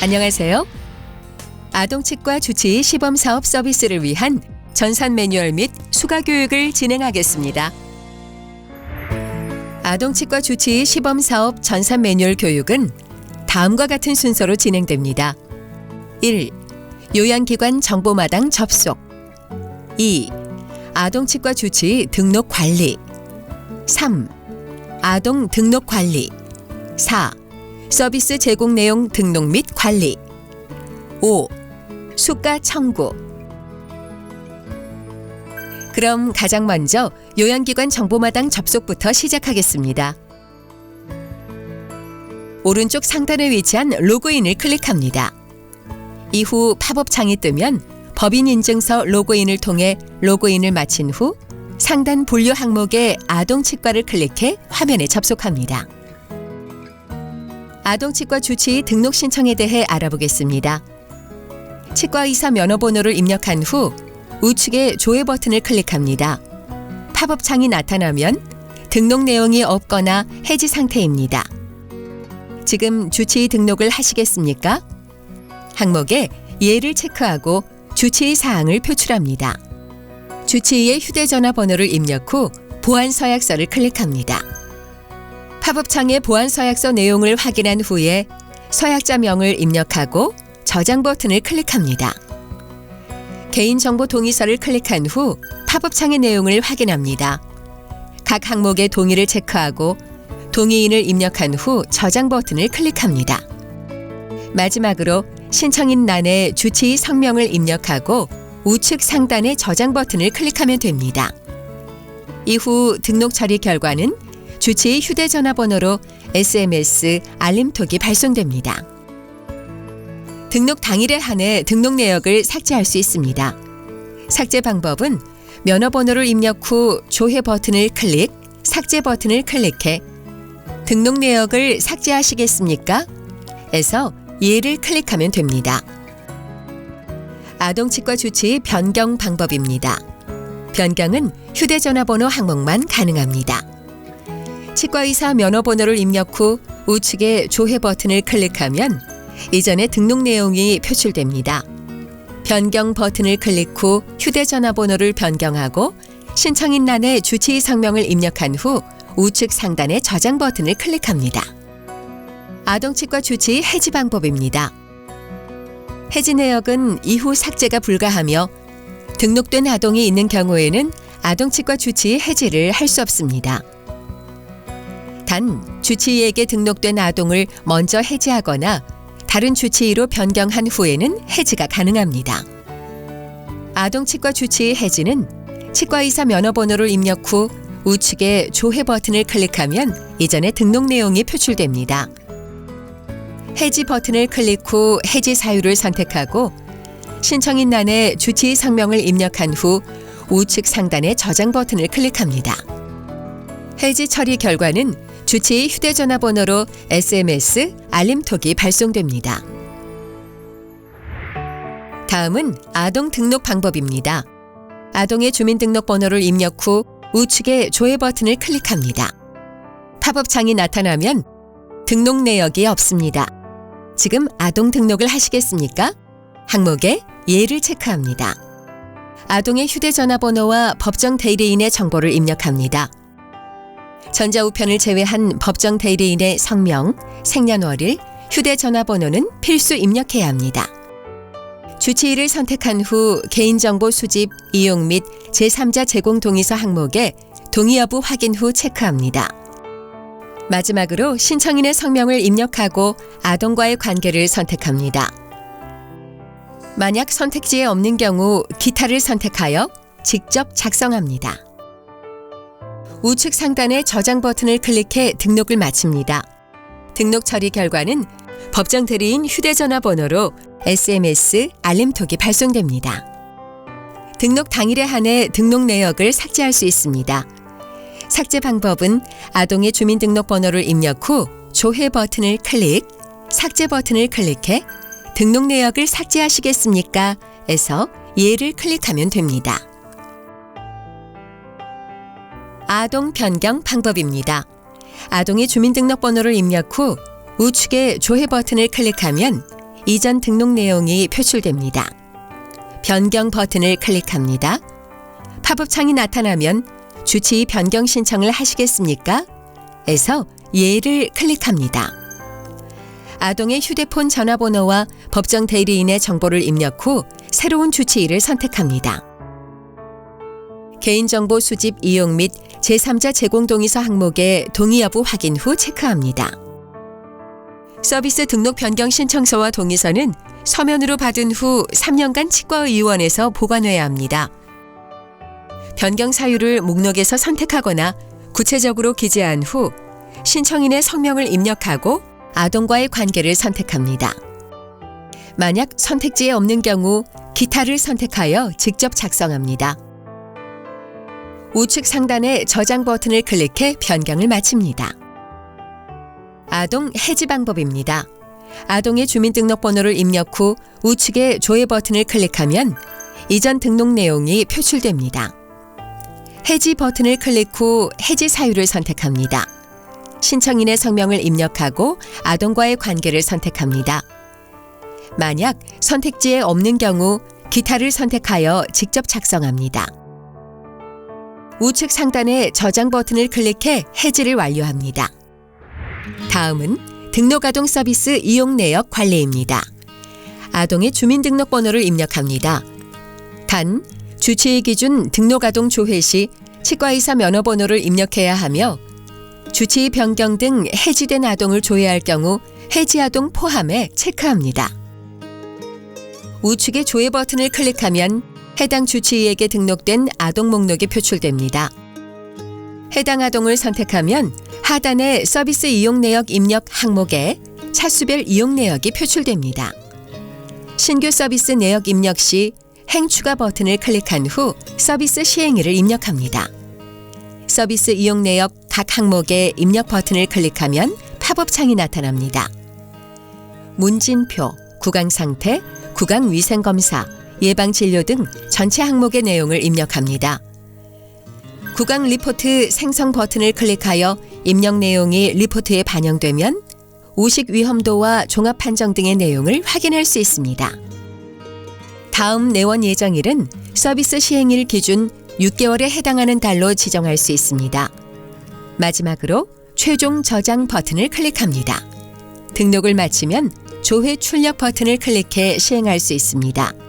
안녕하세요. 아동치과 주치 시범 사업 서비스를 위한 전산 매뉴얼 및 수가 교육을 진행하겠습니다. 아동치과 주치 시범 사업 전산 매뉴얼 교육은 다음과 같은 순서로 진행됩니다. 1. 요양기관 정보마당 접속 2. 아동치과 주치 등록 관리 3. 아동 등록 관리 4. 서비스 제공 내용 등록 및 관리 5. 수가 청구 그럼 가장 먼저 요양기관 정보마당 접속부터 시작하겠습니다. 오른쪽 상단에 위치한 로그인을 클릭합니다. 이후 팝업 창이 뜨면 법인 인증서 로그인을 통해 로그인을 마친 후 상단 분류 항목의 아동 치과를 클릭해 화면에 접속합니다. 아동치과 주치 등록 신청에 대해 알아보겠습니다. 치과 의사 면허번호를 입력한 후 우측의 조회 버튼을 클릭합니다. 팝업 창이 나타나면 등록 내용이 없거나 해지 상태입니다. 지금 주치의 등록을 하시겠습니까? 항목에 예를 체크하고 주치의 사항을 표출합니다. 주치의의 휴대전화 번호를 입력 후 보안 서약서를 클릭합니다. 팝업 창의 보안 서약서 내용을 확인한 후에 서약자명을 입력하고 저장 버튼을 클릭합니다. 개인정보 동의서를 클릭한 후 팝업 창의 내용을 확인합니다. 각 항목의 동의를 체크하고 동의인을 입력한 후 저장 버튼을 클릭합니다. 마지막으로 신청인欄에 주치의 성명을 입력하고 우측 상단의 저장 버튼을 클릭하면 됩니다. 이후 등록 처리 결과는 주치의 휴대전화 번호로 SMS 알림톡이 발송됩니다. 등록 당일에 한해 등록 내역을 삭제할 수 있습니다. 삭제 방법은 면허 번호를 입력 후 조회 버튼을 클릭, 삭제 버튼을 클릭해 등록 내역을 삭제하시겠습니까? 에서 예를 클릭하면 됩니다. 아동치과 주치 변경 방법입니다. 변경은 휴대전화 번호 항목만 가능합니다. 치과의사 면허 번호를 입력 후 우측의 조회 버튼을 클릭하면 이전의 등록 내용이 표출됩니다. 변경 버튼을 클릭 후 휴대전화 번호를 변경하고 신청인란에 주치의 성명을 입력한 후 우측 상단의 저장 버튼을 클릭합니다. 아동치과 주치 해지 방법입니다. 해지 내역은 이후 삭제가 불가하며 등록된 아동이 있는 경우에는 아동치과 주치 해지를 할 수 없습니다. 단 주치의에게 등록된 아동을 먼저 해지하거나 다른 주치의로 변경한 후에는 해지가 가능합니다. 아동치과 주치의 해지는 치과의사 면허번호를 입력 후 우측의 조회 버튼을 클릭하면 이전의 등록 내용이 표출됩니다. 해지 버튼을 클릭 후 해지 사유를 선택하고 신청인란에 주치의 성명을 입력한 후 우측 상단의 저장 버튼을 클릭합니다. 해지 처리 결과는 주치의 휴대전화 번호로 SMS 알림톡이 발송됩니다. 다음은 아동 등록 방법입니다. 아동의 주민등록번호를 입력 후 우측의 조회 버튼을 클릭합니다. 팝업 창이 나타나면 등록 내역이 없습니다. 지금 아동 등록을 하시겠습니까? 항목에 예를 체크합니다. 아동의 휴대전화 번호와 법정 대리인의 정보를 입력합니다. 전자우편을 제외한 법정 대리인의 성명, 생년월일, 휴대전화번호는 필수 입력해야 합니다. 주치의를 선택한 후 개인정보 수집, 이용 및 제3자 제공 동의서 항목에 동의 여부 확인 후 체크합니다. 마지막으로 신청인의 성명을 입력하고 아동과의 관계를 선택합니다. 만약 선택지에 없는 경우 기타를 선택하여 직접 작성합니다. 우측 상단의 저장 버튼을 클릭해 등록을 마칩니다. 등록 처리 결과는 법정 대리인 휴대전화 번호로 SMS 알림톡이 발송됩니다. 등록 당일에 한해 등록 내역을 삭제할 수 있습니다. 삭제 방법은 아동의 주민등록번호를 입력 후 조회 버튼을 클릭, 삭제 버튼을 클릭해 등록 내역을 삭제하시겠습니까? 에서 예를 클릭하면 됩니다. 아동 변경 방법입니다. 아동의 주민등록번호를 입력 후 우측의 조회 버튼을 클릭하면 이전 등록 내용이 표출됩니다. 변경 버튼을 클릭합니다. 팝업 창이 나타나면 주치의 변경 신청을 하시겠습니까? 에서 예를 클릭합니다. 아동의 휴대폰 전화번호와 법정 대리인의 정보를 입력 후 새로운 주치의를 선택합니다. 개인정보 수집 이용 및 제3자 제공 동의서 항목의 동의 여부 확인 후 체크합니다. 서비스 등록 변경 신청서와 동의서는 서면으로 받은 후 3년간 치과의원에서 보관해야 합니다. 변경 사유를 목록에서 선택하거나 구체적으로 기재한 후 신청인의 성명을 입력하고 아동과의 관계를 선택합니다. 만약 선택지에 없는 경우 기타를 선택하여 직접 작성합니다. 우측 상단의 저장 버튼을 클릭해 변경을 마칩니다. 아동 해지 방법입니다. 아동의 주민등록번호를 입력 후 우측의 조회 버튼을 클릭하면 이전 등록 내용이 표출됩니다. 해지 버튼을 클릭 후 해지 사유를 선택합니다. 신청인의 성명을 입력하고 아동과의 관계를 선택합니다. 만약 선택지에 없는 경우 기타를 선택하여 직접 작성합니다. 우측 상단의 저장 버튼을 클릭해 해지를 완료합니다. 다음은 등록 아동 서비스 이용 내역 관리입니다. 아동의 주민등록번호를 입력합니다. 단, 주치의 기준 등록 아동 조회 시 치과의사 면허번호를 입력해야 하며 주치의 변경 등 해지된 아동을 조회할 경우 해지 아동 포함에 체크합니다. 우측의 조회 버튼을 클릭하면 해당 주치의에게 등록된 아동 목록이 표출됩니다. 해당 아동을 선택하면 하단의 서비스 이용 내역 입력 항목에 차수별 이용 내역이 표출됩니다. 신규 서비스 내역 입력 시 행추가 버튼을 클릭한 후 서비스 시행일을 입력합니다. 서비스 이용 내역 각 항목의 입력 버튼을 클릭하면 팝업 창이 나타납니다. 문진표, 구강 상태, 구강 위생 검사, 예방 진료 등 전체 항목의 내용을 입력합니다. 구강 리포트 생성 버튼을 클릭하여 입력 내용이 리포트에 반영되면 우식 위험도와 종합 판정 등의 내용을 확인할 수 있습니다. 다음 내원 예정일은 서비스 시행일 기준 6개월에 해당하는 달로 지정할 수 있습니다. 마지막으로 최종 저장 버튼을 클릭합니다. 등록을 마치면 조회 출력 버튼을 클릭해 시행할 수 있습니다.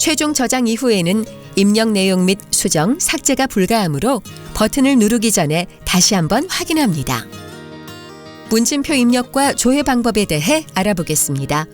최종 저장 이후에는 입력 내용 및 수정, 삭제가 불가하므로 버튼을 누르기 전에 다시 한번 확인합니다. 문진표 입력과 조회 방법에 대해 알아보겠습니다.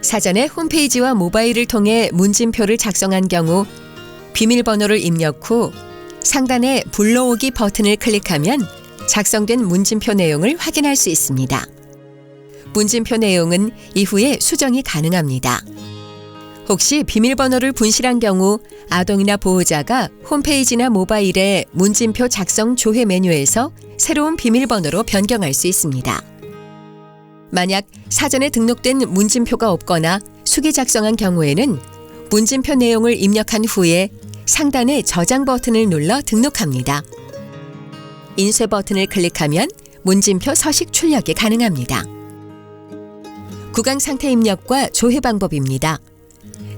사전에 홈페이지와 모바일을 통해 문진표를 작성한 경우 비밀번호를 입력 후 상단의 불러오기 버튼을 클릭하면 작성된 문진표 내용을 확인할 수 있습니다. 문진표 내용은 이후에 수정이 가능합니다. 혹시 비밀번호를 분실한 경우 아동이나 보호자가 홈페이지나 모바일에 문진표 작성 조회 메뉴에서 새로운 비밀번호로 변경할 수 있습니다. 만약 사전에 등록된 문진표가 없거나 수기 작성한 경우에는 문진표 내용을 입력한 후에 상단의 저장 버튼을 눌러 등록합니다. 인쇄 버튼을 클릭하면 문진표 서식 출력이 가능합니다. 구강 상태 입력과 조회 방법입니다.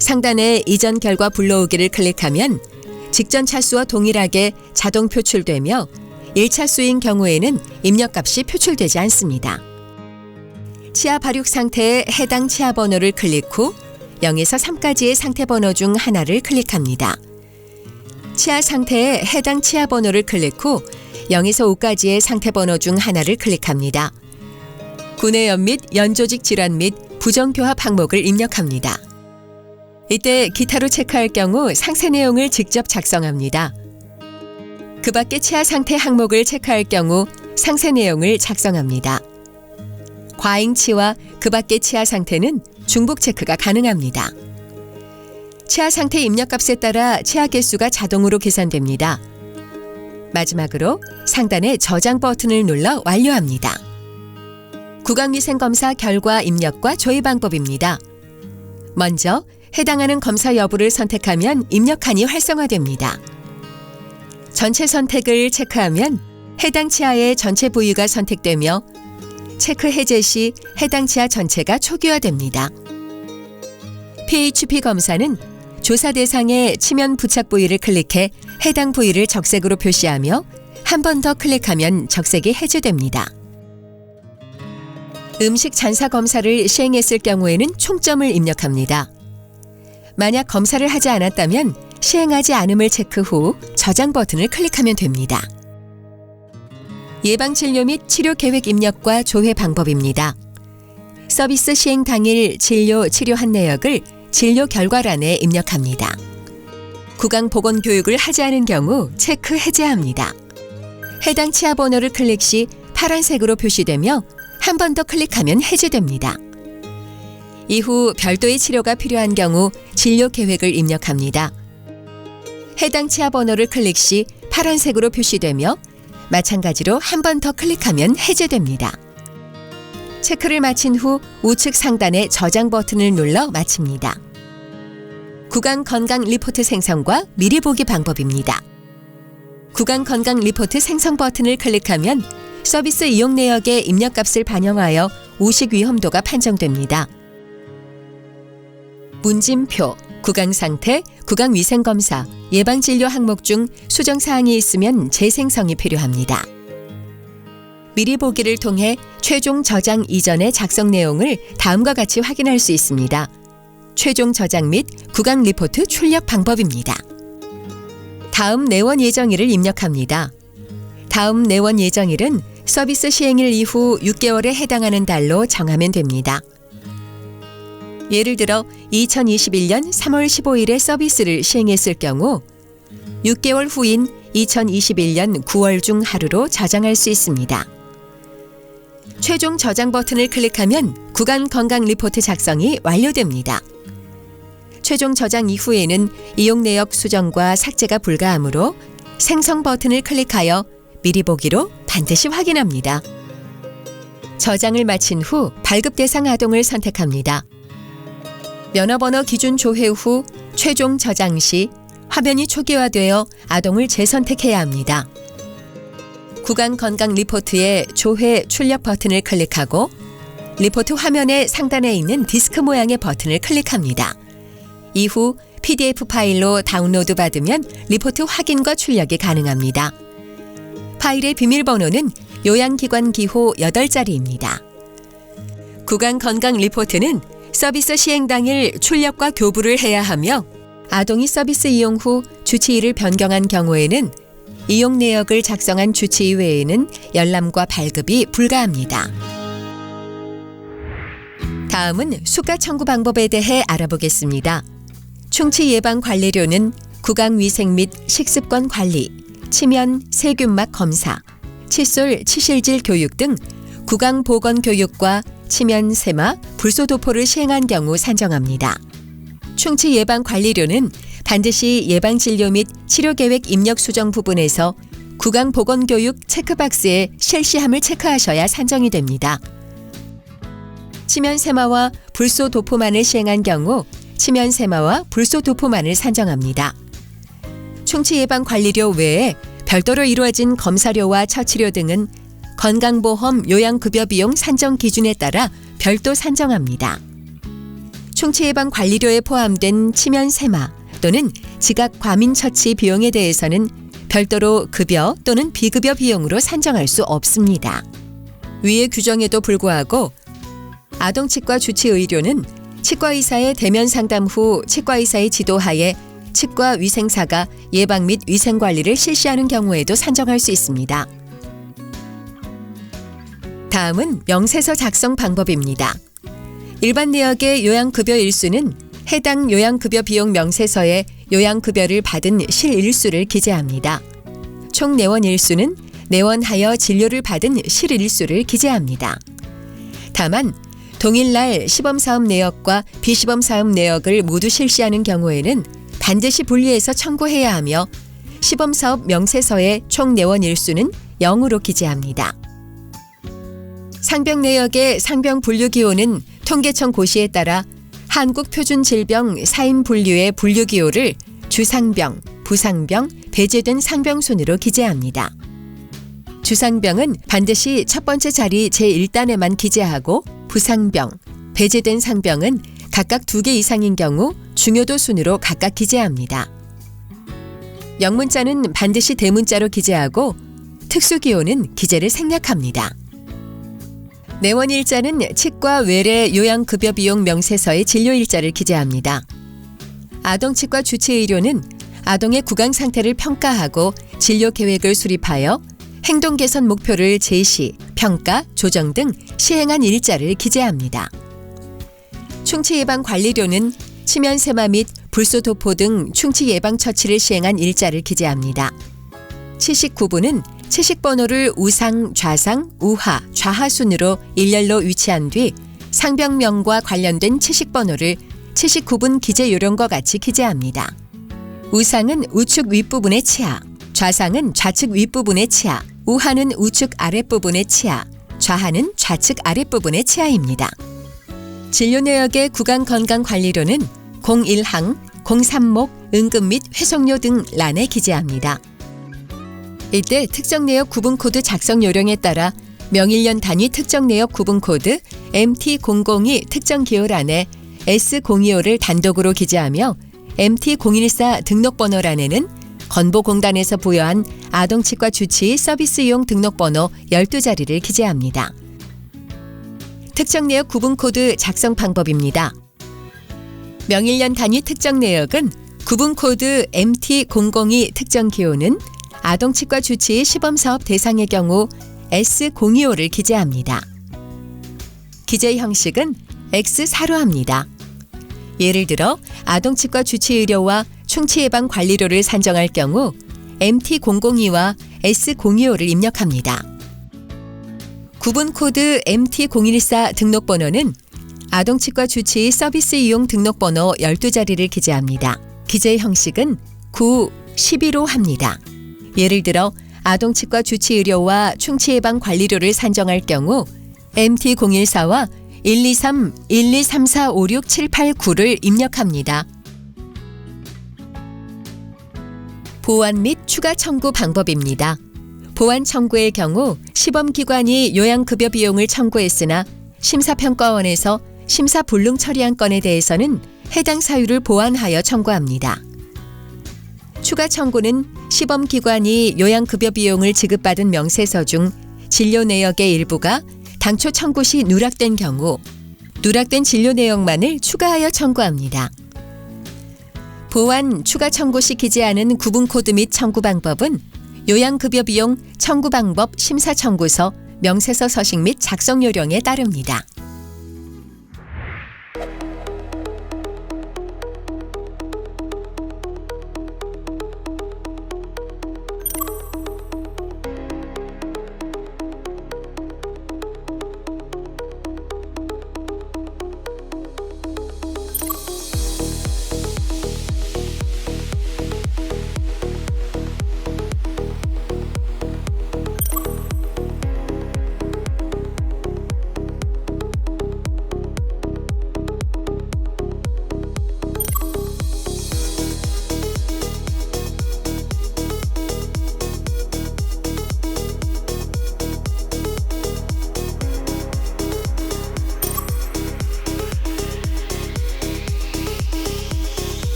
상단의 이전 결과 불러오기를 클릭하면 직전 차수와 동일하게 자동 표출되며 1차 수인 경우에는 입력값이 표출되지 않습니다. 치아 발육 상태의 해당 치아 번호를 클릭 후 0에서 3까지의 상태 번호 중 하나를 클릭합니다. 치아 상태의 해당 치아 번호를 클릭 후 0에서 5까지의 상태 번호 중 하나를 클릭합니다. 구내염 및 연조직 질환 및 부정교합 항목을 입력합니다. 이때 기타로 체크할 경우 상세 내용을 직접 작성합니다. 그 밖에 치아 상태 항목을 체크할 경우 상세 내용을 작성합니다. 과잉치와 그 밖의 치아 상태는 중복 체크가 가능합니다. 치아 상태 입력값에 따라 치아 개수가 자동으로 계산됩니다. 마지막으로 상단의 저장 버튼을 눌러 완료합니다. 구강위생검사 결과 입력과 조회 방법입니다. 먼저 해당하는 검사 여부를 선택하면 입력칸이 활성화됩니다. 전체 선택을 체크하면 해당 치아의 전체 부위가 선택되며 체크 해제 시 해당 치아 전체가 초기화됩니다. PHP 검사는 조사 대상의 치면 부착 부위를 클릭해 해당 부위를 적색으로 표시하며 한 번 더 클릭하면 적색이 해제됩니다. 음식 잔사 검사를 시행했을 경우에는 총점을 입력합니다. 만약 검사를 하지 않았다면 시행하지 않음을 체크 후 저장 버튼을 클릭하면 됩니다. 예방 진료 및 치료 계획 입력과 조회 방법입니다. 서비스 시행 당일 진료 치료한 내역을 진료 결과란에 입력합니다. 구강 보건 교육을 하지 않은 경우 체크 해제합니다. 해당 치아 번호를 클릭 시 파란색으로 표시되며 한 번 더 클릭하면 해제됩니다. 이후 별도의 치료가 필요한 경우 진료 계획을 입력합니다. 해당 치아 번호를 클릭 시 파란색으로 표시되며 마찬가지로 한 번 더 클릭하면 해제됩니다. 체크를 마친 후 우측 상단의 저장 버튼을 눌러 마칩니다. 구강 건강 리포트 생성과 미리 보기 방법입니다. 구강 건강 리포트 생성 버튼을 클릭하면 서비스 이용 내역의 입력값을 반영하여 우식 위험도가 판정됩니다. 문진표, 구강 상태, 구강 위생 검사, 예방 진료 항목 중 수정 사항이 있으면 재생성이 필요합니다. 미리 보기를 통해 최종 저장 이전의 작성 내용을 다음과 같이 확인할 수 있습니다. 최종 저장 및 구강 리포트 출력 방법입니다. 다음 내원 예정일을 입력합니다. 다음 내원 예정일은 서비스 시행일 이후 6개월에 해당하는 달로 정하면 됩니다. 예를 들어 2021년 3월 15일에 서비스를 시행했을 경우 6개월 후인 2021년 9월 중 하루로 저장할 수 있습니다. 최종 저장 버튼을 클릭하면 구간 건강 리포트 작성이 완료됩니다. 최종 저장 이후에는 이용 내역 수정과 삭제가 불가하므로 생성 버튼을 클릭하여 미리 보기로 반드시 확인합니다. 저장을 마친 후 발급 대상 아동을 선택합니다. 면허번호 기준 조회 후 최종 저장 시 화면이 초기화되어 아동을 재선택해야 합니다. 구간 건강 리포트의 조회 출력 버튼을 클릭하고 리포트 화면의 상단에 있는 디스크 모양의 버튼을 클릭합니다. 이후 PDF 파일로 다운로드 받으면 리포트 확인과 출력이 가능합니다. 파일의 비밀번호는 요양기관 기호 8자리입니다. 구간 건강 리포트는 서비스 시행 당일 출력과 교부를 해야 하며 아동이 서비스 이용 후 주치의를 변경한 경우에는 이용 내역을 작성한 주치의 외에는 열람과 발급이 불가합니다. 다음은 수가 청구 방법에 대해 알아보겠습니다. 충치 예방 관리료는 구강 위생 및 식습관 관리, 치면 세균막 검사, 칫솔 치실질 교육 등 구강 보건 교육과 치면 세마, 불소 도포를 시행한 경우 산정합니다. 충치 예방 관리료는 반드시 예방 진료 및 치료 계획 입력 수정 부분에서 구강 보건 교육 체크박스에 실시함을 체크하셔야 산정이 됩니다. 치면 세마와 불소 도포만을 시행한 경우 치면 세마와 불소 도포만을 산정합니다. 충치 예방 관리료 외에 별도로 이루어진 검사료와 처치료 등은 건강보험 요양급여 비용 산정 기준에 따라 별도 산정합니다. 충치 예방 관리료에 포함된 치면 세마 또는 지각 과민 처치 비용에 대해서는 별도로 급여 또는 비급여 비용으로 산정할 수 없습니다. 위의 규정에도 불구하고 아동치과 주치 의료는 치과 의사의 대면 상담 후 치과 의사의 지도하에 치과 위생사가 예방 및 위생 관리를 실시하는 경우에도 산정할 수 있습니다. 다음은 명세서 작성 방법입니다. 일반 내역의 요양급여 일수는 해당 요양급여 비용 명세서에 요양급여를 받은 실일수를 기재합니다. 총 내원 일수는 내원하여 진료를 받은 실일수를 기재합니다. 다만 동일날 시범사업 내역과 비시범사업 내역을 모두 실시하는 경우에는 반드시 분리해서 청구해야 하며 시범사업 명세서의 총 내원 일수는 0으로 기재합니다. 상병 내역의 상병 분류 기호는 통계청 고시에 따라 한국 표준 질병 사인 분류의 분류 기호를 주상병, 부상병, 배제된 상병 순으로 기재합니다. 주상병은 반드시 첫 번째 자리 제1단에만 기재하고 부상병, 배제된 상병은 각각 두 개 이상인 경우 중요도 순으로 각각 기재합니다. 영문자는 반드시 대문자로 기재하고 특수기호는 기재를 생략합니다. 내원 일자는 치과 외래 요양급여 비용 명세서의 진료 일자를 기재합니다. 아동치과 주치의료는 아동의 구강 상태를 평가하고 진료 계획을 수립하여 행동 개선 목표를 제시, 평가, 조정 등 시행한 일자를 기재합니다. 충치 예방 관리료는 치면세마 및 불소 도포 등 충치 예방 처치를 시행한 일자를 기재합니다. 치식구 분은 치식번호를 우상, 좌상, 우하, 좌하 순으로 일렬로 위치한 뒤 상병명과 관련된 치식번호를 치식구분 기재 요령과 같이 기재합니다. 우상은 우측 윗부분의 치아, 좌상은 좌측 윗부분의 치아, 우하는 우측 아랫부분의 치아, 좌하는 좌측 아랫부분의 치아입니다. 진료 내역의 구강 건강 관리료는 01항, 03목, 응급 및 회송료 등 란에 기재합니다. 이때 특정 내역 구분 코드 작성 요령에 따라 명일년 단위 특정 내역 구분 코드 MT002 특정 기호란에 S025를 단독으로 기재하며 MT014 등록번호란에는 건보공단에서 부여한 아동치과 주치 서비스용 등록번호 12자리를 기재합니다. 특정 내역 구분 코드 작성 방법입니다. 명일년 단위 특정 내역은 구분 코드 MT002 특정 기호는 아동치과 주치 시범사업 대상의 경우 S025를 기재합니다. 기재 형식은 X4로 합니다. 예를 들어 아동치과 주치 의료와 충치 예방 관리료를 산정할 경우 MT002와 S025를 입력합니다. 구분 코드 MT014 등록번호는 아동치과 주치 서비스 이용 등록번호 12자리를 기재합니다. 기재 형식은 9, 11로 합니다. 예를 들어 아동치과 주치 의료와 충치 예방 관리료를 산정할 경우 MT014와 123, 1234, 56, 78, 9를 입력합니다. 보완 및 추가 청구 방법입니다. 보완 청구의 경우 시범기관이 요양급여 비용을 청구했으나 심사평가원에서 심사 불능 처리한 건에 대해서는 해당 사유를 보완하여 청구합니다. 추가 청구는 시범기관이 요양급여 비용을 지급받은 명세서 중 진료 내역의 일부가 당초 청구 시 누락된 경우 누락된 진료 내역만을 추가하여 청구합니다. 보완 추가 청구 시 기재하는 구분 코드 및 청구 방법은 요양급여 비용 청구 방법 심사 청구서 명세서 서식 및 작성 요령에 따릅니다.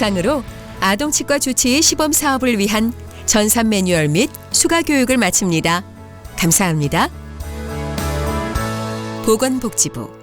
이상으로 아동치과 주치의 시범 사업을 위한 전산 매뉴얼 및 수가 교육을 마칩니다. 감사합니다. 보건복지부